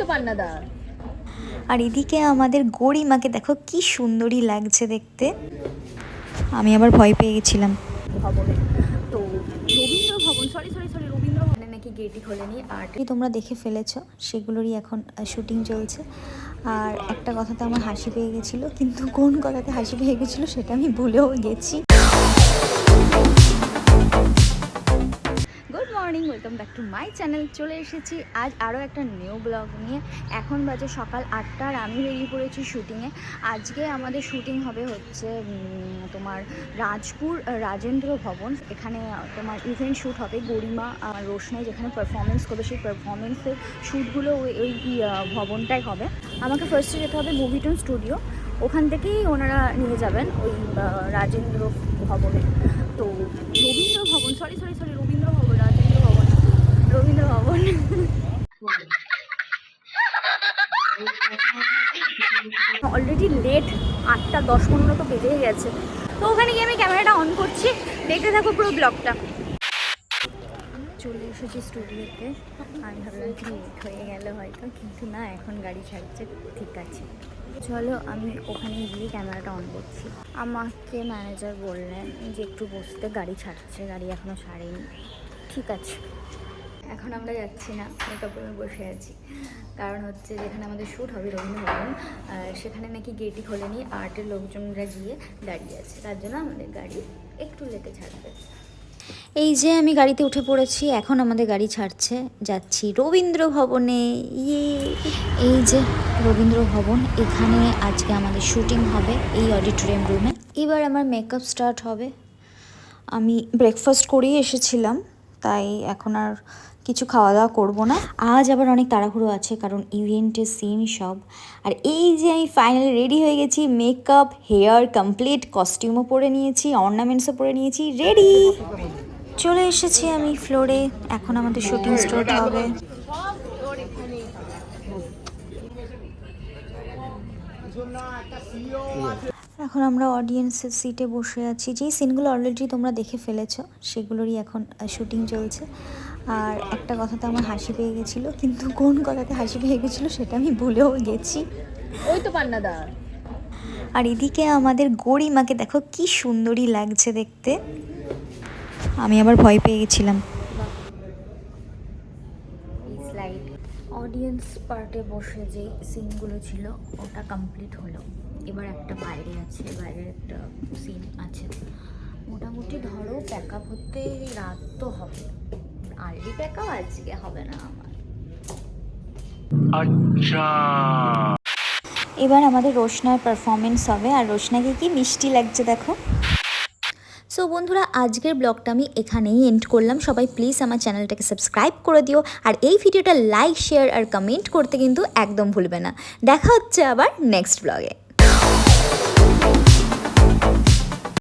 তো পান্নাদা। আর এদিকে আমাদের গরিমাকে দেখো কি সুন্দরী লাগছে দেখতে। আমি আবার ভয় পেয়ে গেছিলাম। তো রবীন্দ্র ভবন সরি সরি সরি রবীন্দ্র ভবনে নাকি গেটই খোলেনি আর তোমরা দেখে ফেলেছো সেগুলোরই এখন শুটিং চলছে। আর একটা কথাতে আমার হাসি পেয়ে গেছিল কিন্তু কোন কথাতে হাসি পেয়ে গেছিল সেটা আমি ভুলেও গেছি। Morning welcome back to my channel চলে এসেছি আজ আরও একটা নিউ ব্লগ নিয়ে। এখন বাজে সকাল আটটার আমি বেরিয়ে পড়েছি শুটিংয়ে আজকে আমাদের শুটিং হবে হচ্ছে তোমার রাজপুর রাজেন্দ্র ভবন। এখানে তোমার ইভেন্ট শ্যুট হবে গরিমা রোশনাই, যেখানে পারফরমেন্স করবে। সেই পারফরমেন্সের শ্যুটগুলো ওই ওই ভবনটাই হবে। আমাকে ফার্স্টে যেতে হবে মুভিটন স্টুডিও ওখান থেকেই ওনারা নিয়ে যাবেন ওই রাজেন্দ্র ভবনে। তো, রবীন্দ্র ভবন সরি সরি সরি রবীন্দ্র ভবন না, রবীন্দ্র ভবন অলরেডি লেট আটটা, দশ, পনেরো তো বেজেই গেছে। তো ওখানে গিয়ে আমি ক্যামেরাটা অন করছি। দেখতে থাকো পুরো ব্লগটা চলে এসেছি স্টুডিওতে আমি ভাবলাম কি লেট হয়ে গেল হয়তো, কিন্তু না, এখন গাড়ি ছাড়ছে। ঠিক আছে। চলো, আমি ওখানে গিয়ে ক্যামেরাটা অন করছি। আমাকে ম্যানেজার বললেন যে একটু বসতে, গাড়ি ছাড়ছে, গাড়ি এখনও ছাড়েনি। ঠিক আছে। এখন আমরা যাচ্ছি না মেকআপ রুমে বসে আছি। কারণ হচ্ছে যেখানে আমাদের শ্যুট হবে রবীন্দ্র ভবন সেখানে নাকি গেটই খোলেনি, আর্টের লোকজনরা গিয়ে দাঁড়িয়ে আছে। তার জন্য আমাদের গাড়ি একটু লেটে ছাড়বে। এই যে আমি গাড়িতে উঠে পড়েছি, এখন আমাদের গাড়ি ছাড়ছে। যাচ্ছি রবীন্দ্র ভবনে ইয়ে। এই যে রবীন্দ্র ভবন এখানে আজকে আমাদের শুটিং হবে এই অডিটোরিয়াম রুমে এবার আমার মেকআপ স্টার্ট হবে। আমি ব্রেকফাস্ট করেই এসেছিলাম। তাই এখন আর কিছু খাওয়া দাওয়া করব না। আজ আবার অনেক তাড়াহুড়ো আছে, কারণ ইভেন্টের সিন সব। আর এই যে আমি ফাইনালি রেডি হয়ে গেছি মেকআপ হেয়ার কমপ্লিট কস্টিউমও পরে নিয়েছি অর্নামেন্টসও পরে নিয়েছি রেডি চলে এসেছি আমি ফ্লোরে এখন আমাদের শুটিং স্টার্ট হবে। এখন আমরা অডিয়েন্সের সিটে বসে আছি। যেই সিনগুলো অলরেডি তোমরা দেখে ফেলেছো সেগুলোরই এখন শুটিং চলছে। আর একটা কথাতে আমার হাসি পেয়ে গেছিল কিন্তু কোন কথাতে হাসি পেয়ে গেছিল সেটা আমি ভুলেও গেছি। ওই তো পান্নাদা। আর এদিকে আমাদের গরিমাকে দেখো কি সুন্দরী লাগছে দেখতে। আমি আবার ভয় পেয়ে গেছিলাম। অডিয়েন্স পার্টে বসে যে সিনগুলো ছিল ওটা কমপ্লিট হলো। এবার একটা বাইরে আছে বাইরে একটা সিন আছে। মোটামুটি ধরো প্যাক আপ হতে রাত তো হবে। আর্লি প্যাক আপ আজকে হবে না আমার। আচ্ছা। এবার আমাদের রোশনার পারফরমেন্স হবে। আর রোশনাকে কি মিষ্টি লাগছে দেখো? সো বন্ধুরা, আজকের ব্লগটা আমি এখানেই এন্ড করলাম। সবাই প্লিজ আমার চ্যানেলটাকে সাবস্ক্রাইব করে দিও আর এই ভিডিওটা লাইক শেয়ার আর কমেন্ট করতে কিন্তু একদম ভুলবে না। দেখা হচ্ছে আবার নেক্সট ব্লগে